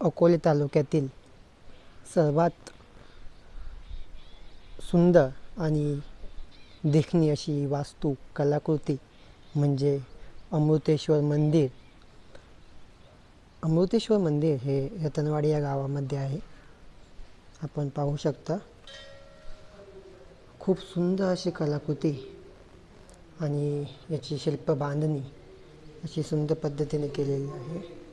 अकोले तालुक्यातील सर्वात सुंदर आणि देखणी अशी वास्तू कलाकृती म्हणजे अमृतेश्वर मंदिर. अमृतेश्वर मंदिर हे रतनवाडी या गावामध्ये आहे. आपण पाहू शकता खूप सुंदर अशी कलाकृती आणि याची शिल्प बांधणी अशी सुंदर पद्धतीने केलेली आहे.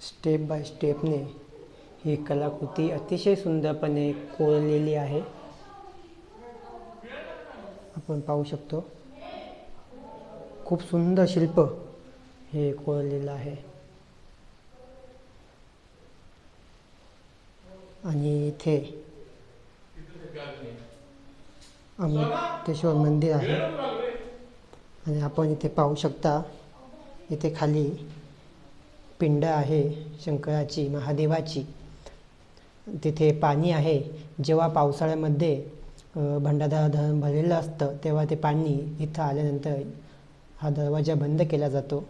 स्टेप बाय स्टेपने ही कलाकृती अतिशय सुंदरपणे कोरलेली आहे. आपण पाहू शकतो. खूप सुंदर शिल्प हे कोरलेलं आहे. आणि इथे अमृतेश्वर मंदिर आहे. आणि आपण इथे पाहू शकता इथे खाली पिंड आहे शंकराची महादेवाची. तिथे पाणी आहे. जेव्हा पावसाळ्यामध्ये भंडारा धरण भरलेलं असतं तेव्हा ते पाणी इथं आल्यानंतर हा दरवाजा बंद केला जातो.